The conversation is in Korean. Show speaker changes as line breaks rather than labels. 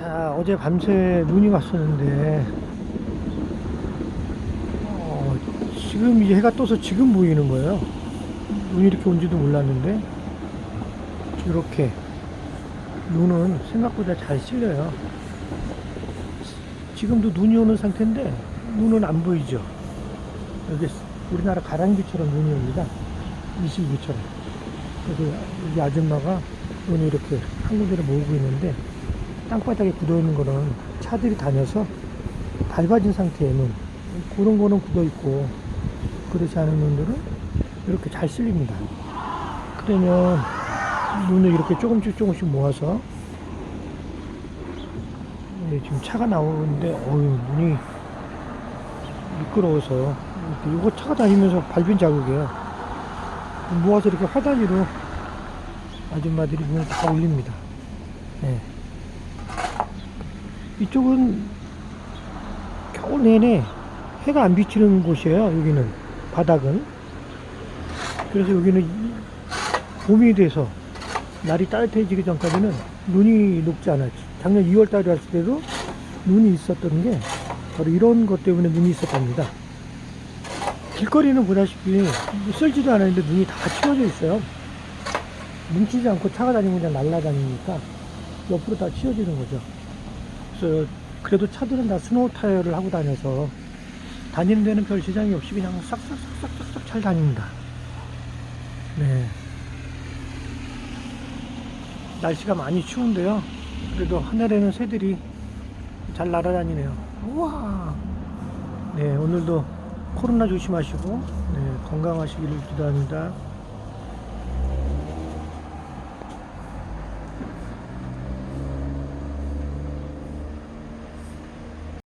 자, 어제 밤새 눈이 왔었는데, 어, 지금 이제 해가 떠서 지금 보이는 거예요. 눈이 이렇게 온지도 몰랐는데, 이렇게 눈은 생각보다 잘 실려요. 지금도 눈이 오는 상태인데, 눈은 안 보이죠. 여기 우리나라 가랑비처럼 눈이 옵니다. 이슬비처럼. 그래서 이 아줌마가 눈이 이렇게 한 군데를 모으고 있는데 땅바닥에 굳어있는 거는 차들이 다녀서 밟아진 상태의 눈 그런 거는 굳어있고 그렇지 않은 눈들은 이렇게 잘 쓸립니다. 그러면 눈을 이렇게 조금씩 조금씩 모아서 네, 지금 차가 나오는데 어유 눈이 미끄러워서 이거 차가 다니면서 밟은 자국이에요. 모아서 이렇게 화단위로 아줌마들이 눈을 다 올립니다. 네. 이쪽은 겨울 내내 해가 안 비치는 곳이에요. 여기는 바닥은. 그래서 여기는 이- 봄이 돼서 날이 따뜻해지기 전까지는 눈이 녹지 않았지. 작년 2월 달에 왔을 때도 눈이 있었던 게 바로 이런 것 때문에 눈이 있었답니다. 길거리는 보다시피 쓸지도 않았는데 눈이 다 치워져 있어요. 뭉치지 않고 차가 다니면 그냥 날아다니니까 옆으로 다 치워지는 거죠. 그래서 그래도 차들은 다 스노우 타이어를 하고 다녀서 다니는 데는 별 지장이 없이 그냥 싹싹싹싹싹 잘 다닙니다. 네. 날씨가 많이 추운데요. 그래도 하늘에는 새들이 잘 날아다니네요. 우와. 네, 오늘도 코로나 조심하시고 네, 건강하시기를 기도합니다.